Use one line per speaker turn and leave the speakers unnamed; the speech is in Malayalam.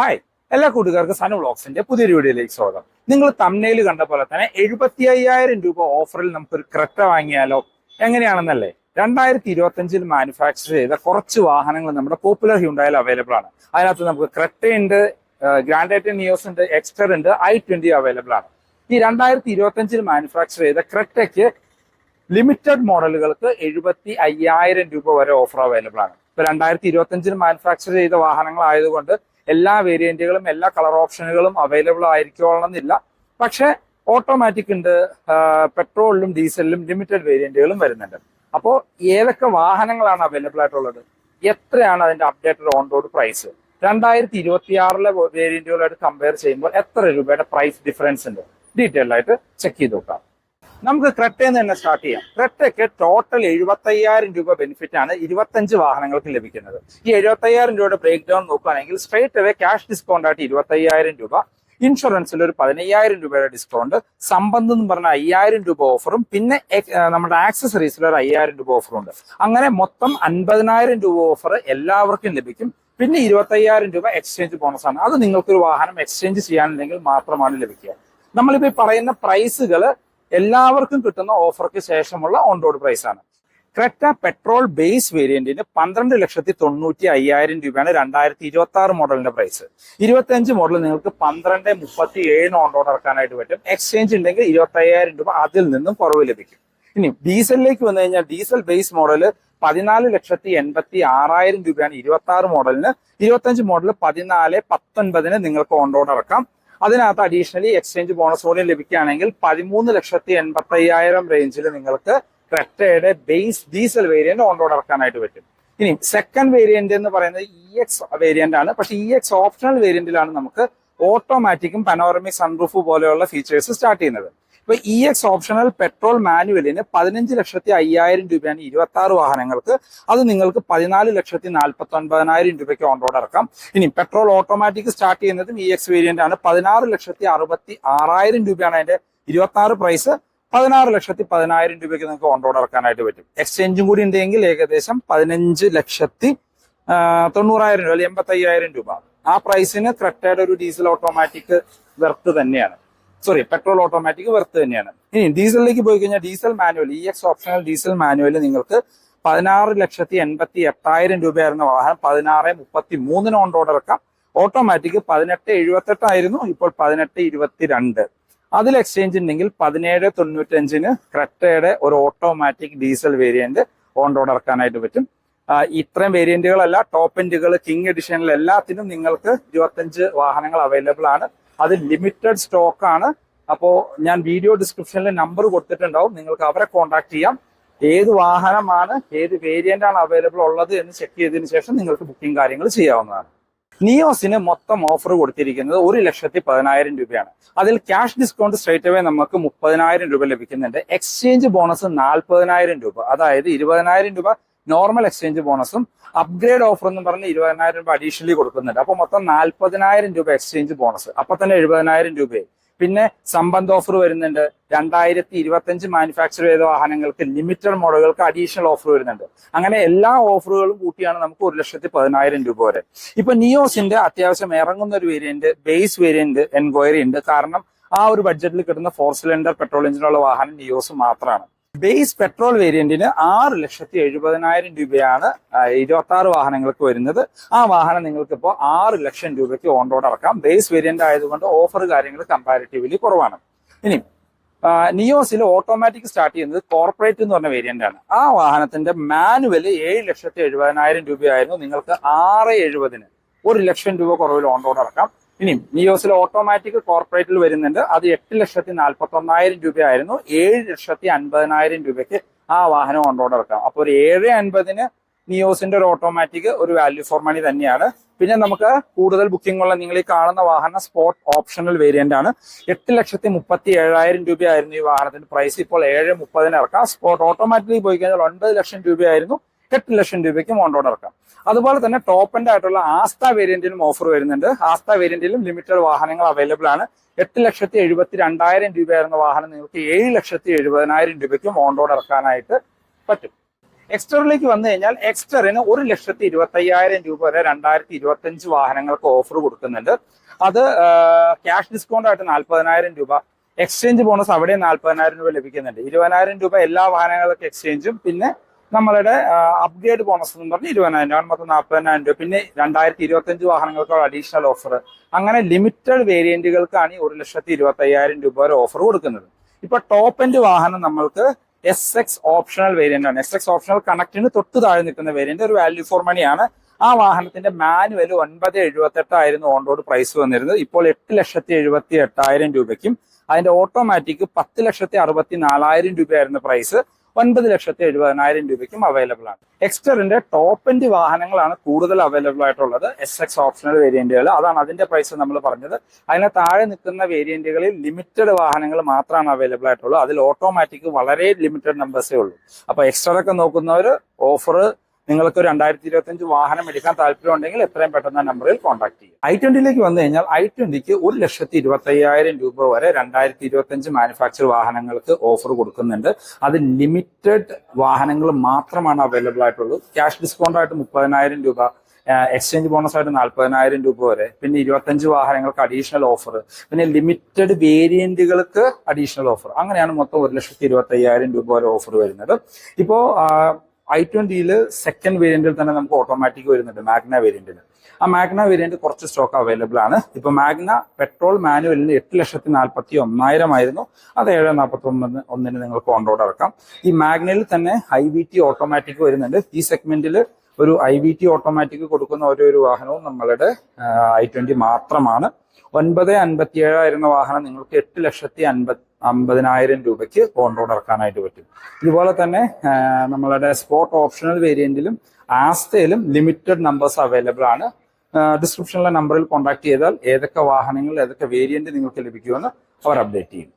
ഹായ് എല്ലാ കൂട്ടുകാർക്കും സനു വ്ളോഗ്സിന്റെ പുതിയൊരു വീഡിയോയിലേക്ക് സ്വാഗതം. നിങ്ങൾ തമ്മയിൽ കണ്ട പോലെ തന്നെ എഴുപത്തി അയ്യായിരം രൂപ ഓഫറിൽ നമുക്കൊരു ക്രെറ്റ വാങ്ങിയാലോ? എങ്ങനെയാണെന്നല്ലേ? രണ്ടായിരത്തി ഇരുപത്തി അഞ്ചിൽ മാനുഫാക്ചർ ചെയ്ത കുറച്ച് വാഹനങ്ങൾ നമ്മുടെ പോപ്പുലർ ഹ്യൂണ്ടായാലും അവൈലബിൾ ആണ്. അതിനകത്ത് നമുക്ക് ക്രെറ്റ ഉണ്ട് ഗ്രാൻഡേറ്റൻ നിയോസ് ഉണ്ട് എക്സ്റ്റർ ഉണ്ട് ഐ ട്വന്റി അവൈലബിൾ ആണ്. ഈ രണ്ടായിരത്തി ഇരുപത്തി അഞ്ചിൽ മാനുഫാക്ചർ ചെയ്ത ക്രെറ്റയ്ക്ക് ലിമിറ്റഡ് മോഡലുകൾക്ക് എഴുപത്തി അയ്യായിരം രൂപ വരെ ഓഫർ അവൈലബിൾ ആണ്. ഇപ്പൊ രണ്ടായിരത്തി ഇരുപത്തി അഞ്ചിൽ മാനുഫാക്ചർ ചെയ്ത വാഹനങ്ങളായതുകൊണ്ട് എല്ലാ വേരിയന്റുകളും എല്ലാ കളർ ഓപ്ഷനുകളും അവൈലബിൾ ആയിരിക്കണമെന്നില്ല പക്ഷെ ഓട്ടോമാറ്റിക് ഉണ്ട്. പെട്രോളിലും ഡീസലിലും ലിമിറ്റഡ് വേരിയന്റുകളും വരുന്നുണ്ട്. അപ്പോൾ ഏതൊക്കെ വാഹനങ്ങളാണ് അവൈലബിൾ ആയിട്ടുള്ളത്? എത്രയാണ് അതിന്റെ അപ്ഡേറ്റഡ് ഓൺ റോഡ് പ്രൈസ് രണ്ടായിരത്തി ഇരുപത്തി ആറിലെ വേരിയന്റുകളായിട്ട് കമ്പയർ ചെയ്യുമ്പോൾ എത്ര രൂപയുടെ പ്രൈസ് ഡിഫറൻസ് ഉണ്ട്? ഡീറ്റെയിൽ ആയിട്ട് ചെക്ക് ചെയ്ത് നോക്കാം. നമുക്ക് ക്രെറ്റയിൽ നിന്ന് തന്നെ സ്റ്റാർട്ട് ചെയ്യാം. ക്രെറ്റയ്ക്ക് ടോട്ടൽ എഴുപത്തയ്യായിരം രൂപ ബെനിഫിറ്റ് ആണ് ഇരുപത്തഞ്ച് വാഹനങ്ങൾക്ക് ലഭിക്കുന്നത്. ഈ എഴുപത്തയ്യായിരം രൂപയുടെ ബ്രേക്ക് ഡൗൺ നോക്കുകയാണെങ്കിൽ സ്ട്രേറ്റ് അവേ ക്യാഷ് ഡിസ്കൗണ്ട് ആയിട്ട് ഇരുപത്തയ്യായിരം രൂപ ഇൻഷുറൻസിൽ ഒരു പതിനയ്യായിരം രൂപയുടെ ഡിസ്കൗണ്ട് സമ്പന്ത് എന്ന് പറഞ്ഞ അയ്യായിരം രൂപ ഓഫറും പിന്നെ നമ്മുടെ ആക്സസറീസിൽ ഒരു അയ്യായിരം രൂപ ഓഫറും ഉണ്ട്. അങ്ങനെ മൊത്തം അൻപതിനായിരം രൂപ ഓഫർ എല്ലാവർക്കും ലഭിക്കും. പിന്നെ ഇരുപത്തയ്യായിരം രൂപ എക്സ്ചേഞ്ച് ബോണസ് ആണ്. അത് നിങ്ങൾക്കൊരു വാഹനം എക്സ്ചേഞ്ച് ചെയ്യാനുണ്ടെങ്കിൽ മാത്രമാണ് ലഭിക്കുക. നമ്മളിപ്പോൾ പറയുന്ന പ്രൈസുകൾ എല്ലാവർക്കും കിട്ടുന്ന ഓഫർക്ക് ശേഷമുള്ള ഓൺ റോഡ് പ്രൈസ് ആണ്. ക്രെറ്റ പെട്രോൾ ബേസ് വേരിയന്റിന് പന്ത്രണ്ട് ലക്ഷത്തി തൊണ്ണൂറ്റി അയ്യായിരം രൂപയാണ് രണ്ടായിരത്തി ഇരുപത്തി ആറ് മോഡലിന്റെ പ്രൈസ് ഇരുപത്തി അഞ്ച് മോഡൽ നിങ്ങൾക്ക് പന്ത്രണ്ട് മുപ്പത്തി ഏഴിന് ഓൺ റോഡ് ഇറക്കാനായിട്ട് പറ്റും. എക്സ്ചേഞ്ച് ഉണ്ടെങ്കിൽ ഇരുപത്തി അയ്യായിരം രൂപ അതിൽ നിന്നും കുറവ് ലഭിക്കും. ഇനി ഡീസലിലേക്ക് വന്നു കഴിഞ്ഞാൽ ഡീസൽ ബേസ് മോഡൽ പതിനാല് ലക്ഷത്തി എൺപത്തി ആറായിരം രൂപയാണ് ഇരുപത്തി ആറ് മോഡലിന് ഇരുപത്തഞ്ച് മോഡൽ പതിനാല് പത്തൊൻപതിന് നിങ്ങൾക്ക് ഓൺ റോഡ് ഇറക്കാം. അതിനകത്ത് അഡീഷണലി എക്സ്ചേഞ്ച് ബോണസ് കൂടി ലഭിക്കുകയാണെങ്കിൽ പതിമൂന്ന് ലക്ഷത്തി എൺപത്തി അയ്യായിരം റേഞ്ചിൽ നിങ്ങൾക്ക് ക്രെറ്റയുടെ base diesel variant on road ഇറക്കാനായിട്ട് പറ്റും. ഇനി സെക്കൻഡ് വേരിയന്റ് എന്ന് പറയുന്നത് ഇ എക്സ് വേരിയന്റ് ആണ്. പക്ഷെ ഇ എക്സ് ഓപ്ഷണൽ വേരിയന്റിലാണ് നമുക്ക് ഓട്ടോമാറ്റിക്കും പനോറമിക് സൺറൂഫ് പോലെയുള്ള ഫീച്ചേഴ്സ് സ്റ്റാർട്ട് ചെയ്യുന്നത്. ഇപ്പൊ ഇ എക്സ് ഓപ്ഷണൽ പെട്രോൾ മാനുവലിന് പതിനഞ്ച് ലക്ഷത്തി അയ്യായിരം രൂപയാണ് ഇരുപത്തി ആറ് വാഹനങ്ങൾക്ക്. അത് നിങ്ങൾക്ക് പതിനാല് ലക്ഷത്തി നാൽപ്പത്തി ഒൻപതിനായിരം രൂപയ്ക്ക് ഓൺ റോഡ് ഇറക്കാം. ഇനി പെട്രോൾ ഓട്ടോമാറ്റിക് സ്റ്റാർട്ട് ചെയ്യുന്നതും ഇ എക്സ് വേരിയന്റ് ആണ്. പതിനാറ് ലക്ഷത്തി അറുപത്തി ആറായിരം രൂപയാണ് അതിന്റെ ഇരുപത്തി ആറ് പ്രൈസ് പതിനാറ് ലക്ഷത്തി പതിനായിരം രൂപയ്ക്ക് നിങ്ങൾക്ക് ഓൺ റോഡ് ഇറക്കാനായിട്ട് പറ്റും. എക്സ്ചേഞ്ചും കൂടി ഉണ്ടെങ്കിൽ ഏകദേശം പതിനഞ്ച് ലക്ഷത്തി തൊണ്ണൂറായിരം രൂപ അല്ലെങ്കിൽ എൺപത്തി രൂപ. ആ പ്രൈസിന് ക്രെറ്റയുടെ ഒരു ഡീസൽ ഓട്ടോമാറ്റിക് വെർത്ത് തന്നെയാണ്. സോറി പെട്രോൾ ഓട്ടോമാറ്റിക് വെർത്ത് തന്നെയാണ്. ഇനി ഡീസലിലേക്ക് പോയി കഴിഞ്ഞാൽ diesel manual E X optional diesel manual നിങ്ങൾക്ക് പതിനാറ് ലക്ഷത്തി എൺപത്തി എട്ടായിരം രൂപയായിരുന്ന വാഹനം. പതിനാറ് മുപ്പത്തി മൂന്നിന് ഓൺ റോഡ് ഇറക്കാം. ഓട്ടോമാറ്റിക് പതിനെട്ട് എഴുപത്തെട്ടായിരുന്നു ഇപ്പോൾ പതിനെട്ട് ഇരുപത്തിരണ്ട്. അതിൽ എക്സ്ചേഞ്ച് ഉണ്ടെങ്കിൽ പതിനേഴ് തൊണ്ണൂറ്റഞ്ചിന് ക്രെറ്റയുടെ ഒരു automatic diesel variant on road ഇറക്കാനായിട്ട് പറ്റും. ഇത്രയും വേരിയന്റുകളല്ല ടോപ്പ് എൻഡുകൾ കിങ് എഡിഷനിൽ എല്ലാത്തിനും നിങ്ങൾക്ക് ഇരുപത്തഞ്ച് വാഹനങ്ങൾ അവൈലബിൾ ആണ്. അത് ലിമിറ്റഡ് സ്റ്റോക്ക് ആണ്. അപ്പോൾ ഞാൻ വീഡിയോ ഡിസ്ക്രിപ്ഷനിൽ നമ്പർ കൊടുത്തിട്ടുണ്ടാവും. നിങ്ങൾക്ക് അവരെ കോൺടാക്ട് ചെയ്യാം. ഏത് വാഹനമാണ് ഏത് വേരിയന്റ് ആണ് അവൈലബിൾ ഉള്ളത് എന്ന് ചെക്ക് ചെയ്തതിനു ശേഷം നിങ്ങൾക്ക് ബുക്കിംഗ് കാര്യങ്ങൾ ചെയ്യാവുന്നതാണ്. നിയോസിന് മൊത്തം ഓഫർ കൊടുത്തിരിക്കുന്നത് ഒരു ലക്ഷത്തി പതിനായിരം രൂപയാണ്. അതിൽ ക്യാഷ് ഡിസ്കൗണ്ട് സ്ട്രേറ്റ് അവേ നമുക്ക് മുപ്പതിനായിരം രൂപ ലഭിക്കുന്നുണ്ട്. എക്സ്ചേഞ്ച് ബോണസ് നാൽപ്പതിനായിരം രൂപ. അതായത് ഇരുപതിനായിരം രൂപ നോർമൽ എക്സ്ചേഞ്ച് ബോണസും അപ്ഗ്രേഡ് ഓഫർ എന്ന് പറഞ്ഞ് ഇരുപതിനായിരം രൂപ അഡീഷണലി കൊടുക്കുന്നുണ്ട്. അപ്പൊ മൊത്തം നാൽപ്പതിനായിരം രൂപ എക്സ്ചേഞ്ച് ബോണസ്. അപ്പൊ തന്നെ എഴുപതിനായിരം രൂപയായി. പിന്നെ സമ്പന്ത് ഓഫർ വരുന്നുണ്ട്. രണ്ടായിരത്തി ഇരുപത്തഞ്ച് മാനുഫാക്ചർ ചെയ്ത വാഹനങ്ങൾക്ക് ലിമിറ്റഡ് മോഡലുകൾക്ക് അഡീഷണൽ ഓഫർ വരുന്നുണ്ട്. അങ്ങനെ എല്ലാ ഓഫറുകളും കൂട്ടിയാണ് നമുക്ക് ഒരു ലക്ഷത്തി പതിനായിരം രൂപ വരെ. ഇപ്പൊ നിയോസിന്റെ അത്യാവശ്യം ഇറങ്ങുന്ന ഒരു വേരിയന്റ് ബേസ് വേരിയന്റ് എൻക്വയറി ഉണ്ട്. കാരണം ആ ഒരു ബഡ്ജറ്റിൽ കിട്ടുന്ന ഫോർ സിലിണ്ടർ പെട്രോൾ എഞ്ചിനുള്ള വാഹനം നിയോസ് മാത്രമാണ് ബേസ് പെട്രോൾ വേരിയന്റിന് ആറ് ലക്ഷത്തി എഴുപതിനായിരം രൂപയാണ് ഇരുപത്തി ആറ് വാഹനങ്ങൾക്ക് വരുന്നത്. ആ വാഹനം നിങ്ങൾക്ക് ഇപ്പോൾ ആറ് ലക്ഷം രൂപയ്ക്ക് ഓൺ റോഡ് ഇറക്കാം. ബേസ് വേരിയന്റ് ആയതുകൊണ്ട് ഓഫർ കാര്യങ്ങൾ കമ്പാരിറ്റീവ്ലി കുറവാണ്. ഇനി നിയോസിൽ ഓട്ടോമാറ്റിക് സ്റ്റാർട്ട് ചെയ്യുന്നത് കോർപ്പറേറ്റ് എന്ന് പറഞ്ഞ വേരിയന്റ് ആണ്. ആ വാഹനത്തിന്റെ മാനുവൽ ഏഴ് ലക്ഷത്തി എഴുപതിനായിരം രൂപയായിരുന്നു. നിങ്ങൾക്ക് ആറ് എഴുപതിന് ഒരു ലക്ഷം രൂപ കുറവിൽ ഓൺ റോഡ് ഇറക്കാം. ഇനി നിയോസിൽ ഓട്ടോമാറ്റിക് കോർപ്പറേറ്റിൽ വരുന്നുണ്ട്. അത് എട്ട് ലക്ഷത്തി നാൽപ്പത്തി ഒന്നായിരം രൂപയായിരുന്നു. ഏഴ് ലക്ഷത്തി അൻപതിനായിരം രൂപയ്ക്ക് ആ വാഹനം റോഡ് ഇറക്കാം അപ്പോൾ ഒരു ഏഴ് അൻപതിന് നിയോസിന്റെ ഒരു ഓട്ടോമാറ്റിക് ഒരു വാല്യൂ ഫോർ മണി തന്നെയാണ്. പിന്നെ നമുക്ക് കൂടുതൽ ബുക്കിംഗ് ഉള്ള നിങ്ങൾ ഈ കാണുന്ന വാഹനം സ്പോട്ട് ഓപ്ഷണൽ വേരിയന്റ് ആണ്. എട്ട് ലക്ഷത്തി മുപ്പത്തി ഏഴായിരം രൂപയായിരുന്നു ഈ വാഹനത്തിന്റെ പ്രൈസ് ഇപ്പോൾ ഏഴ് മുപ്പതിന് ഇറക്കാം. സ്പോട്ട് ഓട്ടോമാറ്റിക്കലി പോയി കഴിഞ്ഞാൽ ഒൻപത് ലക്ഷം രൂപയായിരുന്നു. എട്ട് ലക്ഷം രൂപയ്ക്കും മോണ്ടോട് ഇറക്കാം. അതുപോലെ തന്നെ ടോപ്പ് എൻഡ് ആയിട്ടുള്ള ആസ്ത വേരിയന്റിനും ഓഫർ വരുന്നുണ്ട്. ആസ്ത വേരിയന്റിലും ലിമിറ്റഡ് വാഹനങ്ങൾ അവൈലബിൾ ആണ്. എട്ട് ലക്ഷത്തി എഴുപത്തി രണ്ടായിരം രൂപയായിരുന്ന വാഹനം. നിങ്ങൾക്ക് ഏഴ് ലക്ഷത്തി എഴുപതിനായിരം രൂപയ്ക്കും മോണ്ടോട് ഇറക്കാനായിട്ട് പറ്റും. എക്സ്റ്ററിലേക്ക് വന്നു കഴിഞ്ഞാൽ എക്സ്റ്ററിന് ഒരു ലക്ഷത്തി ഇരുപത്തി അയ്യായിരം രൂപ വരെ രണ്ടായിരത്തി ഇരുപത്തി അഞ്ച് വാഹനങ്ങൾക്ക് ഓഫർ കൊടുക്കുന്നുണ്ട്. അത് ക്യാഷ് ഡിസ്കൗണ്ട് ആയിട്ട് നാൽപ്പതിനായിരം രൂപ. എക്സ്ചേഞ്ച് ബോണസ് അവിടെ നാൽപ്പതിനായിരം രൂപ ലഭിക്കുന്നുണ്ട്. ഇരുപതിനായിരം രൂപ എല്ലാ വാഹനങ്ങൾക്ക് എക്സ്ചേഞ്ചും പിന്നെ നമ്മളുടെ അപ്ഗ്രേഡ് ബോണസ് എന്ന് പറഞ്ഞ് ഇരുപതിനായിരം രൂപ മൊത്തം നാൽപ്പതിനായിരം രൂപ പിന്നെ രണ്ടായിരത്തി ഇരുപത്തി അഞ്ച് വാഹനങ്ങൾക്കുള്ള അഡീഷണൽ ഓഫർ അങ്ങനെ ലിമിറ്റഡ് വേരിയന്റുകൾക്കാണ് ഈ ഒരു ലക്ഷത്തി ഇരുപത്തി അയ്യായിരം രൂപ വരെ ഓഫർ കൊടുക്കുന്നത്. ഇപ്പൊ ടോപ്പ് എൻഡ് വാഹനം നമ്മൾക്ക് എസ് എക്സ് ഓപ്ഷണൽ വേരിയന്റ് ആണ്. എസ് എക്സ് ഓപ്ഷണൽ കണക്റ്റിന് തൊട്ട് താഴെ നിൽക്കുന്ന വേരിയന്റ് ഒരു വാല്യൂ ഫോർ മണിയാണ് ആ വാഹനത്തിന്റെ മാനുവൽ ഒൻപത് എഴുപത്തി ആയിരുന്നു ഓൺ റോഡ് പ്രൈസ് വന്നിരുന്നത്. ഇപ്പോൾ എട്ട് ലക്ഷത്തി എഴുപത്തി എട്ടായിരം രൂപയ്ക്കും അതിന്റെ ഓട്ടോമാറ്റിക് പത്ത് ലക്ഷത്തി അറുപത്തി നാലായിരം രൂപയായിരുന്നു പ്രൈസ് ഒൻപത് ലക്ഷത്തി എഴുപതിനായിരം രൂപയ്ക്കും അവൈലബിൾ ആണ്. എക്സ്റ്ററിന്റെ ടോപ്പ് എൻഡ് വാഹനങ്ങളാണ് കൂടുതൽ അവൈലബിൾ ആയിട്ടുള്ളത്. എസ് എക്സ് ഓപ്ഷണൽ വേരിയന്റുകൾ അതാണ് അതിന്റെ പ്രൈസ് നമ്മൾ പറഞ്ഞത്. അതിന് താഴെ നിൽക്കുന്ന വേരിയന്റുകളിൽ ലിമിറ്റഡ് വാഹനങ്ങൾ മാത്രമാണ് അവൈലബിൾ ആയിട്ടുള്ളൂ. അതിൽ ഓട്ടോമാറ്റിക് വളരെ ലിമിറ്റഡ് നമ്പേഴ്സേ ഉള്ളൂ. അപ്പൊ എക്സ്റ്ററൊക്കെ നോക്കുന്നവർ ഓഫർ നിങ്ങൾക്ക് രണ്ടായിരത്തി ഇരുപത്തി അഞ്ച് വാഹനം എടുക്കാൻ താല്പര്യമുണ്ടെങ്കിൽ എത്രയും പെട്ടെന്ന് നമ്പറിൽ കോൺടാക്ട് ചെയ്യും. ഐ ട്വന്റിയിലേക്ക് വന്നു കഴിഞ്ഞാൽ ഐ ട്വന്റിക്ക് ഒരു ലക്ഷത്തി ഇരുപത്തി അയ്യായിരം രൂപ വരെ രണ്ടായിരത്തി ഇരുപത്തി അഞ്ച് മാനുഫാക്ചർ വാഹനങ്ങൾക്ക് ഓഫർ കൊടുക്കുന്നുണ്ട്. അത് ലിമിറ്റഡ് വാഹനങ്ങൾ മാത്രമാണ് അവൈലബിൾ ആയിട്ടുള്ളൂ. ക്യാഷ് ഡിസ്കൗണ്ട് ആയിട്ട് മുപ്പതിനായിരം രൂപ എക്സ്ചേഞ്ച് ബോണസ് ആയിട്ട് നാൽപ്പതിനായിരം രൂപ വരെ പിന്നെ ഇരുപത്തഞ്ച് വാഹനങ്ങൾക്ക് അഡീഷണൽ ഓഫർ പിന്നെ ലിമിറ്റഡ് വേരിയന്റുകൾക്ക് അഡീഷണൽ ഓഫർ അങ്ങനെയാണ് മൊത്തം ഒരു ലക്ഷത്തി ഇരുപത്തി അയ്യായിരം രൂപ വരെ ഓഫർ വരുന്നത്. ഇപ്പോ ഐ ട്വന്റിയിൽ സെക്കൻഡ് വേരിയന്റിൽ തന്നെ നമുക്ക് ഓട്ടോമാറ്റിക് വരുന്നുണ്ട് മാഗ്ന വേരിയന്റിൽ ആ മാഗ്ന വേരിയന്റ് കുറച്ച് സ്റ്റോക്ക് അവൈലബിൾ ആണ്. ഇപ്പൊ മാഗ്ന പെട്രോൾ മാനുവലിന് എട്ട് ലക്ഷത്തി നാൽപ്പത്തി ഒന്നായിരം ആയിരുന്നു. അത് ഏഴ് നാൽപ്പത്തി ഒമ്പത് ഒന്നിന് നിങ്ങൾക്ക് ഓൺ റോഡ് ഇറക്കാം. ഈ മാഗ്നയിൽ തന്നെ ഐ വി ടി ഓട്ടോമാറ്റിക് വരുന്നുണ്ട്. ഈ സെഗ്മെന്റിൽ ഒരു ഐ വി ടി ഓട്ടോമാറ്റിക് കൊടുക്കുന്ന ഓരോ ഒരു വാഹനവും നമ്മളുടെ ഐ ട്വന്റി മാത്രമാണ്. ഒൻപത് അൻപത്തി ഏഴായിരുന്ന വാഹനം നിങ്ങൾക്ക് എട്ട് ലക്ഷത്തി അൻപത് അമ്പതിനായിരം രൂപയ്ക്ക് റോഡ് ഇറക്കാനായിട്ട് പറ്റും. ഇതുപോലെ തന്നെ നമ്മളുടെ സ്പോട്ട് ഓപ്ഷണൽ വേരിയന്റിലും ആസ്തയിലും ലിമിറ്റഡ് നമ്പേഴ്സ് അവൈലബിൾ ആണ്. ഡിസ്ക്രിപ്ഷനിലെ നമ്പറിൽ കോൺടാക്ട് ചെയ്താൽ ഏതൊക്കെ വാഹനങ്ങൾ ഏതൊക്കെ വേരിയന്റ് നിങ്ങൾക്ക് ലഭിക്കുമെന്ന് അവർ അപ്ഡേറ്റ് ചെയ്യും.